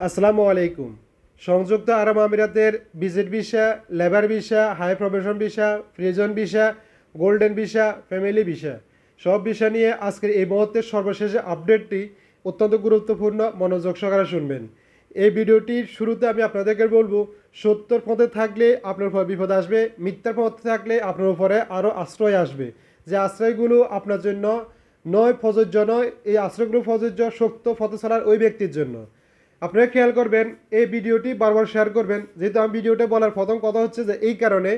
আসসালামু আলাইকুম। সংযুক্ত আরব আমিরাতের visit visa, labour visa, high profession visa, free zone visa, golden visa, family visa, সব ভিসা নিয়ে আজকের এই মুহূর্তের সর্বশেষ আপডেটটি অত্যন্ত গুরুত্বপূর্ণ মনোযোগ সহকারে শুনবেন। এই ভিডিওটির শুরুতে আমি আপনাদেরকে বলব সত্যর পথে থাকলে আপনার উপর বিপদ আসবে মিথ্যার পথে থাকলে আপনার উপরে আরও আশ্রয় আসবে। যে আশ্রয়গুলো আপনার জন্য নয়, প্রযোজ্য নয়, এই আশ্রয়গুলো প্রযোজ্য, সত্য পথে চলার ওই ব্যক্তির জন্য। আপনারা খেয়াল করবেন, এই ভিডিওটি বারবার শেয়ার করবেন। যেহেতু আমি ভিডিওটা বলার প্রথম কথা হচ্ছে যে, এই কারণে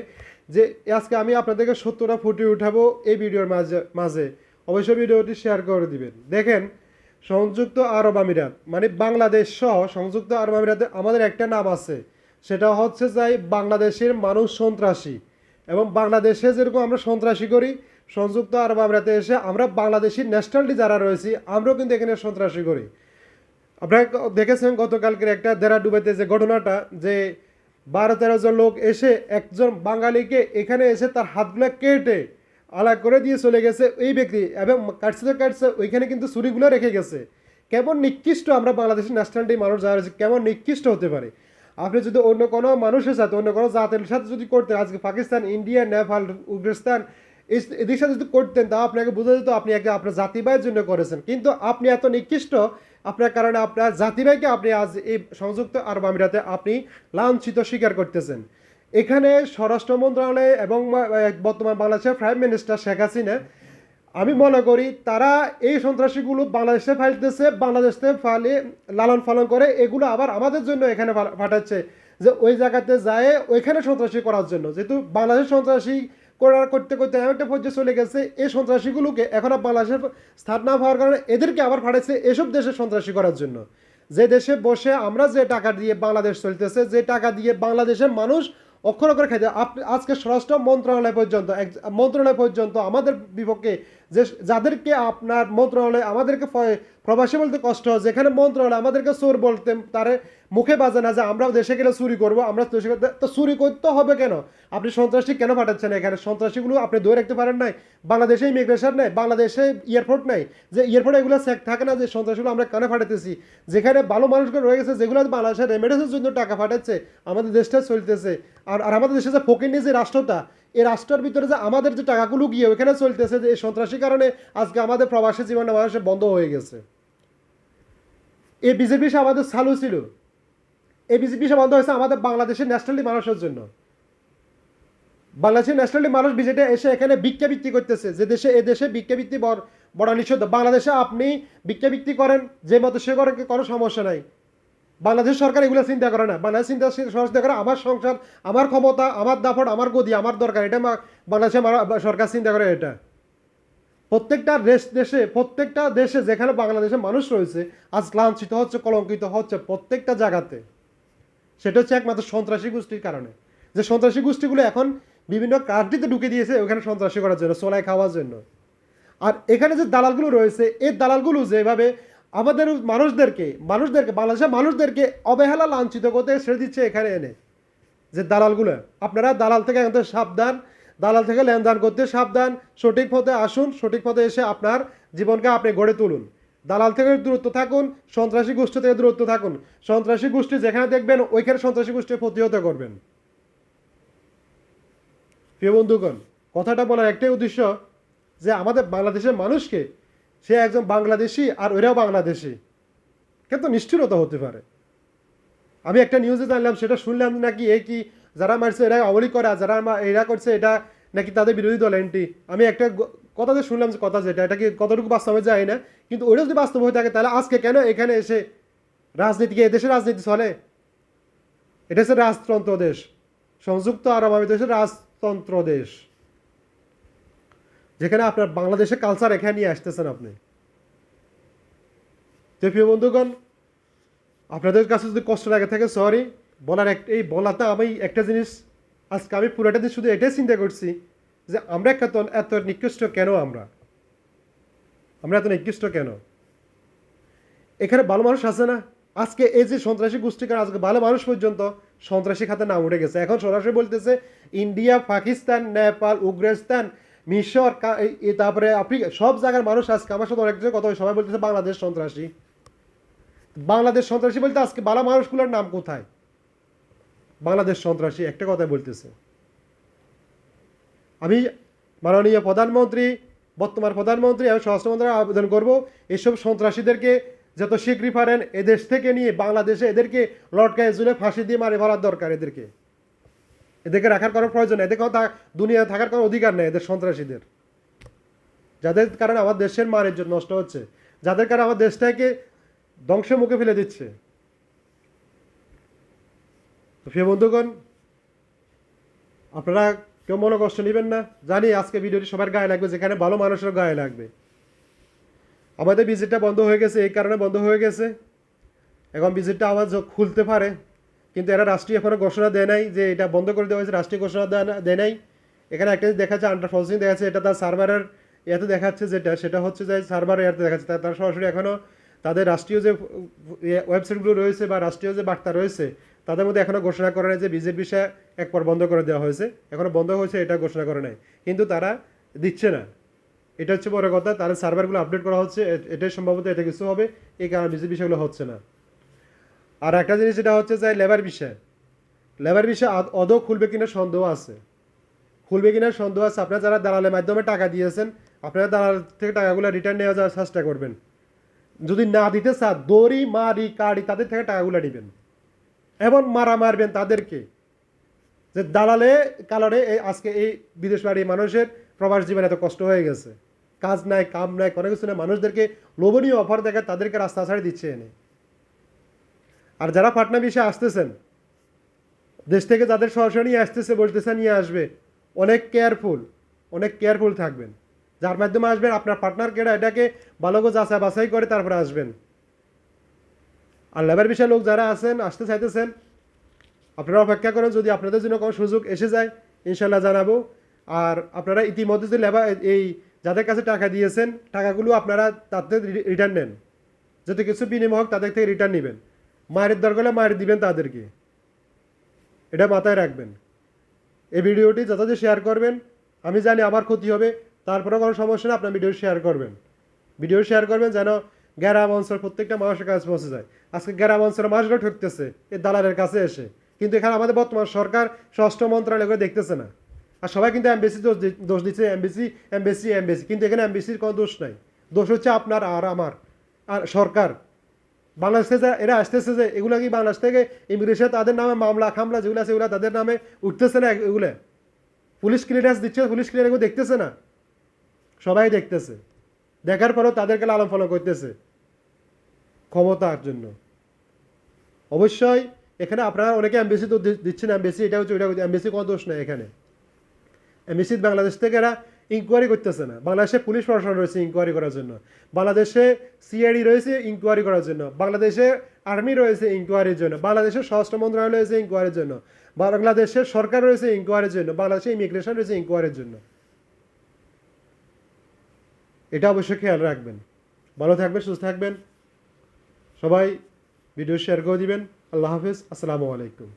যে, আজকে আমি আপনাদেরকে সত্যটা ফুটিয়ে উঠাবো এই ভিডিওর মাঝে মাঝে। অবশ্যই ভিডিওটি শেয়ার করে দিবেন। দেখেন, সংযুক্ত আরব আমিরাত মানে বাংলাদেশ সহ সংযুক্ত আরব আমিরাতে আমাদের একটা নাম আছে। সেটা হচ্ছে যাই বাংলাদেশের মানুষ সন্ত্রাসী। এবং বাংলাদেশে যেরকম আমরা সন্ত্রাসী করি, সংযুক্ত আরব আমিরাতে এসে আমরা বাংলাদেশি ন্যাশনালিটি যারা রয়েছি, আমরাও কিন্তু এখানে সন্ত্রাসী করি। আপনারা দেখেছেন গতকালকের একটা দেরা ডুবাইতে যে ঘটনাটা, যে বারো তেরো জন লোক এসে একজন বাঙালিকে এখানে এসে তার হাতগুলো কেটে আলাগ করে দিয়ে চলে গেছে এই ব্যক্তি এবং কাটছে তো কাটছে ওইখানে কিন্তু ছুরিগুলো রেখে গেছে। কেমন নিকৃষ্ট আমরা বাংলাদেশের ন্যাশনালিটি মানুষ যারা কেমন নিকৃষ্ট হতে পারে? আপনি যদি অন্য কোনো মানুষের সাথে, অন্য কোনো জাতের সাথে যদি করতেন, আজকে পাকিস্তান, ইন্ডিয়া, নেপাল এই- এদের সাথে যদি করতেন তা আপনাকে বোঝা যেত আপনি একটা, আপনার জাতিবাইয়ের জন্য করেছেন। কিন্তু আপনি এত নিকৃষ্ট আপনার কারণে আপনার জাতিবাইকে আপনি আজ এই সংযুক্ত আরব আমিরাতে আপনি লাঞ্ছিত স্বীকার করতেছেন। এখানে স্বরাষ্ট্র মন্ত্রণালয় এবং বর্তমান বাংলাদেশের প্রাইম মিনিস্টার শেখ হাসিনা, আমি মনে করি তারা এই সন্ত্রাসীগুলো বাংলাদেশে ফাইলতেছে, বাংলাদেশে ফালে, লালন পালন করে, এগুলো আবার আমাদের জন্য এখানে পাঠাচ্ছে যে ওই জায়গাতে যায়, ওইখানে সন্ত্রাসী করার জন্য। যেহেতু বাংলাদেশ সন্ত্রাসী করার করতে করতে এমন একটা পর্যায়ে চলে গেছে, এই সন্ত্রাসীগুলোকে এখন বাংলাদেশের স্থান না হওয়ার কারণে এদেরকে আবার পাঠাচ্ছে এসব দেশে সন্ত্রাসী করার জন্য। যে দেশে বসে আমরা যে টাকা দিয়ে বাংলাদেশ চলতেছে, যে টাকা দিয়ে বাংলাদেশের মানুষ অক্ষর অক্ষর খাইতে আজকে স্বরাষ্ট্র মন্ত্রণালয় পর্যন্ত, এক- মন্ত্রণালয় পর্যন্ত আমাদের বিপক্ষে যে যাদেরকে আপনার মন্ত্রণালয় আমাদেরকে প্রবাসী বলতে কষ্ট হয়, যেখানে মন্ত্রণালয় আমাদেরকে চোর বলতে তারে মুখে বাজে না যে আমরাও দেশে গেলে চুরি করব, আমরা দেশে তো চুরি করতে হবে কেন? আপনি সন্ত্রাসী কেন পাঠাচ্ছেন এখানে? সন্ত্রাসীগুলো আপনি ধরে রাখতে পারেন নাই। বাংলাদেশে ইমিগ্রেশন নেই, বাংলাদেশে এয়ারপোর্ট নেই। যে এয়ারপোর্টে এগুলো চেক থাকে না যে সন্ত্রাসীগুলো আমরা কেন পাঠাতেছি? যেখানে ভালো মানুষগুলো রয়ে গেছে, যেগুলো বাংলাদেশের রেমিডেন্সের জন্য টাকা পাঠাচ্ছে, আমাদের দেশটা চলতেছে। আর আর আমাদের দেশে যে ফকির যে রাষ্ট্রটা, এই রাষ্ট্রের ভিতরে যে আমাদের যে টাকাগুলো গিয়ে ওইখানে চলতেছে, যে এই সন্ত্রাসী কারণে আজকে আমাদের প্রবাসী জীবনে মানুষের বন্ধ হয়ে গেছে। এই বিজেপি আমাদের চালু ছিল। এই বিজেপি বন্ধ হয়েছে আমাদের বাংলাদেশের ন্যাশনালি মানুষের জন্য। বাংলাদেশের ন্যাশনালি মানুষ বিজেপি এসে এখানে ভিক্ষাবৃত্তি করতেছে। যে দেশে, এ দেশে ভিক্ষাবৃত্তি বড় নিষিদ্ধ। বাংলাদেশে আপনি ভিক্ষাবৃত্তি করেন, যে মতো সে করে কোনো সমস্যা নাই। বাংলাদেশ সরকার এগুলো চিন্তা করে না। বাংলাদেশ চিন্তা চিন্তা করে, আমার সংসার, আমার ক্ষমতা, আমার দাপট আমার গদি, আমার দরকার, এটা বাংলাদেশের সরকার চিন্তা করে এটা। প্রত্যেকটা দেশ দেশে, প্রত্যেকটা দেশে যেখানে বাংলাদেশের মানুষ রয়েছে, আজ লাঞ্ছিত হচ্ছে, কলঙ্কিত হচ্ছে প্রত্যেকটা জায়গাতে। সেটা হচ্ছে একমাত্র সন্ত্রাসী গোষ্ঠীর কারণে। যে সন্ত্রাসী গোষ্ঠীগুলো এখন বিভিন্ন কান্ট্রিতে ঢুকে দিয়েছে ওখানে সন্ত্রাসী করার জন্য সোলাই খাওয়ার জন্য। আর এখানে যে দালালগুলো রয়েছে, এই দালালগুলো যেভাবে আমাদের মানুষদেরকে মানুষদেরকে, বাংলাদেশের মানুষদেরকে অবহেলা লাঞ্ছিত করতে ছেড়ে দিচ্ছে এখানে এনে। যে দালালগুলো, আপনারা দালাল থেকে এখন সাবধান, দালাল থেকে লেনদেন করতে সাবধান, সঠিক পথে আসুন, সঠিক পথে এসে আপনার জীবনকে আপনি গড়ে তুলুন। দালাল থেকে দূরত্ব থাকুন, সন্ত্রাসী গোষ্ঠী থেকে দূরত্ব থাকুন। সন্ত্রাসী গোষ্ঠী যেখানে দেখবেন, ওইখানে সন্ত্রাসী গোষ্ঠী প্রতিহত করবেন। প্রিয় বন্ধুগণ, কথাটা বলার একটাই উদ্দেশ্য যে আমাদের বাংলাদেশের মানুষকে, সে একজন বাংলাদেশি আর ওরাও বাংলাদেশি। কিন্তু নিষ্ঠুরতা হতে পারে। আমি একটা নিউজে জানলাম, সেটা শুনলাম নাকি এই কি, যারা মারছে এরা অবলি করে, যারা এরা করছে এটা নাকি তাদের বিরোধী দল, এনটি। আমি একটা কথা যে শুনলাম যে কথা যেটা, এটা কি কতটুকু বাস্তবে যায় না? কিন্তু ওইটা যদি বাস্তব হয়ে থাকে, তাহলে আজকে কেন এখানে এসে রাজনীতিকে এদেশে রাজনীতি চলে? এটা হচ্ছে রাজতন্ত্র দেশ। সংযুক্ত আরব আমিরাত হচ্ছে রাজতন্ত্র দেশ। যেখানে আপনার বাংলাদেশের কালচার এখানে নিয়ে আসতেছেন আপনি। তো প্রিয় বন্ধুগণ, আপনাদের কাছে যদি কষ্ট লাগে থাকে সরি বলার এক, এই বলাতে আমি একটা জিনিস, আজকে আমি পুরোটা দিন শুধু এটাই চিন্তা করছি যে আমরা এত এত নিকৃষ্ট কেন আমরা? আমরা এত নিকৃষ্ট কেন? এখানে ভালো মানুষ আছে না? আজকে এই যে সন্ত্রাসী গোষ্ঠীকার আজকে ভালো মানুষ পর্যন্ত সন্ত্রাসী খাতে নাম উঠে গেছে। এখন সরাসরি বলতেছে, ইন্ডিয়া, পাকিস্তান, নেপাল, উগ্রস্তান, মিশর তারপরে আফ্রিকা, সব জায়গার মানুষ আজকে আমার সাথে অনেক কথা সবাই বলতেছে বাংলাদেশ সন্ত্রাসী। বাংলাদেশ সন্ত্রাসী বলতে আজকে বালা মানুষগুলোর নাম কোথায়? বাংলাদেশ সন্ত্রাসী একটা কথা বলতেছে। আমি মাননীয় প্রধানমন্ত্রী, বর্তমান প্রধানমন্ত্রী এবং স্বরাষ্ট্রমন্ত্রী, আবেদন করব এসব সন্ত্রাসীদেরকে যত শীঘ্রই পারেন এদেশ থেকে নিয়ে বাংলাদেশে এদেরকে লটকায় জুলে ফাঁসি দিয়ে মারে ফেলার দরকার এদেরকে। এদেরকে রাখার কোনো প্রয়োজন নেই। এদের কোনো থা- দুনিয়া থাকার কোনো অধিকার নেই এদের সন্ত্রাসীদের। যাদের কারণে আমার দেশের মান জন্য নষ্ট হচ্ছে। যাদের কারণে আমার দেশটাকে ধ্বংসের মুখে ফেলে দিচ্ছে। প্রিয় বন্ধুগণ, আপনারা কেউ মনে কষ্ট নেবেন না। জানি আজকে ভিডিওটি সবার গায়ে লাগবে, যেখানে ভালো মানুষের গায়ে লাগবে। আমাদের ভিজিটটা বন্ধ হয়ে গেছে, এই কারণে বন্ধ হয়ে গেছে। এখন ভিজিটটা আবার য- খুলতে পারে, কিন্তু এরা রাষ্ট্রীয় এখনও ঘোষণা দেয় নাই যে এটা বন্ধ করে দেওয়া হয়েছে, রাষ্ট্রীয় ঘোষণা দেয় নাই। এখানে একটা দেখাচ্ছে আন্ডার প্রসেসিং দেখাচ্ছে, এটা তার সার্ভারের ইয়াতে দেখাচ্ছে যেটা, সেটা হচ্ছে যে সার্ভারের ইয়াতে দেখাচ্ছে। তার সরাসরি এখনও তাদের রাষ্ট্রীয় যে ওয়েবসাইটগুলো রয়েছে বা রাষ্ট্রীয় যে বার্তা রয়েছে তাদের মধ্যে এখনও ঘোষণা করে নাই যে বিজেপি বিষয় একবার বন্ধ করে দেওয়া হয়েছে। এখনও বন্ধ হয়েছে, এটা ঘোষণা করে নাই। কিন্তু তারা দিচ্ছে না। এটা হচ্ছে বড় কথা, তাদের সার্ভারগুলো আপডেট করা হচ্ছে এটাই সম্ভবত, এটা কিছু হবে, এই কারণে বিজেপি বিষয়গুলো হচ্ছে না। আর একটা জিনিস যেটা হচ্ছে যে লেবার বিষয় লেবার বিষয় আদৌ খুলবে কিনা সন্দেহ আছে। খুলবে কিনা সন্দেহ আছে, আপনারা যারা দালালের মাধ্যমে টাকা দিয়েছেন, আপনারা দালাল থেকে টাকাগুলো রিটার্ন নেওয়া যাওয়ার চেষ্টা করবেন। যদি না দিতে চান, দড়ি মারি কাড়ি, তাদের থেকে টাকাগুলো নেবেন। এবং মারা মারবেন তাদেরকে যে দালালে কারণে এই আজকে এই বিদেশ বাড়ি মানুষের প্রবাস জীবনে এত কষ্ট হয়ে গেছে। কাজ নাই, কাম নাই, কোনো কিছু নাই। মানুষদেরকে লোভনীয় অফার দেখে তাদেরকে রাস্তা ছাড়ি দিচ্ছে এনে। আর যারা পাটনা বিষয়ে আসতেছেন, দেশ থেকে যাদের সরাসরি আসতেছে, বলতেছে, নিয়ে আসবে, অনেক কেয়ারফুল অনেক কেয়ারফুল থাকবেন। যার মাধ্যমে আসবেন, আপনার পার্টনার কেটা এটাকে ভালো যাচাই বাছাই করে তারপরে আসবেন। আর লেবার বিষয়ে লোক যারা আছেন, আসতে চাইতেছেন, আপনারা অপেক্ষা করেন, যদি আপনাদের জন্য কোনো সুযোগ এসে যায় ইনশাল্লাহ জানাব। আর আপনারা ইতিমধ্যে যে লেবার, এই যাদের কাছে টাকা দিয়েছেন, টাকাগুলো আপনারা তাদের রিটার্ন নেন। যদি কিছু বিনিময় হোক তাদের থেকে রিটার্ন নেবেন। মায়ের দরকার হলে মায়ের দিবেন তাদেরকে। এটা মাথায় রাখবেন। এই ভিডিওটি যথাযথ শেয়ার করবেন। আমি জানি আমার ক্ষতি হবে, তারপরেও কোনো সমস্যা না আপনার ভিডিও শেয়ার করবেন। ভিডিও শেয়ার করবেন যেন গ্রাম অঞ্চল প্রত্যেকটা মানুষের কাছে পৌঁছে যায়। আজকে গ্রাম অঞ্চলের মানুষরা ঠকতেছে, এই দালালের কাছে এসে। কিন্তু এখানে আমাদের বর্তমান সরকার ষষ্ঠ মন্ত্রণালয় করে দেখতেছে না। আর সবাই কিন্তু এমবিসি দোষ দোষ দিচ্ছে, এমবিসি এমবিসি এমবিসি। কিন্তু এখানে এমবিসির কোনো দোষ নাই। দোষ হচ্ছে আপনার আর আমার। আর সরকার। বাংলাদেশে যা, এরা আসতেছে যে, এগুলো কি বাংলাদেশ থেকে ইমিগ্রেশন তাদের নামে মামলা, খামলা যেগুলো আছে, এগুলো তাদের নামে উঠতেছে না এগুলো? পুলিশ ক্লিয়ারেন্স দিচ্ছে, পুলিশ ক্লিয়ার এগুলো দেখতেছে না? সবাই দেখতেছে। দেখার পরেও তাদেরকে লালন ফলন করতেছে ক্ষমতার জন্য। অবশ্যই এখানে আপনারা অনেকে এমবিসি তো দিচ্ছেন এমবিসি এটা হচ্ছে ওইটা এমবিসি কোনো দোষ নেই এখানে। এমবিসি বাংলাদেশ থেকে এরা ইনকোয়ারি করতেছে না। বাংলাদেশে পুলিশ প্রশাসন রয়েছে ইনকোয়ারি করার জন্য। বাংলাদেশে সিআইডি রয়েছে ইনকোয়ারি করার জন্য। বাংলাদেশে আর্মি রয়েছে ইনকোয়ারির জন্য। বাংলাদেশের স্বরাষ্ট্র মন্ত্রণালয় রয়েছে ইনকোয়ারির জন্য। বাংলাদেশের সরকার রয়েছে ইনকোয়ারির জন্য। বাংলাদেশে ইমিগ্রেশন রয়েছে ইনকোয়ারির জন্য। এটা অবশ্যই খেয়াল রাখবেন। ভালো থাকবেন, সুস্থ থাকবেন। সবাই ভিডিও শেয়ার করে দিবেন। আল্লাহ হাফিজ। আসসালামু আলাইকুম।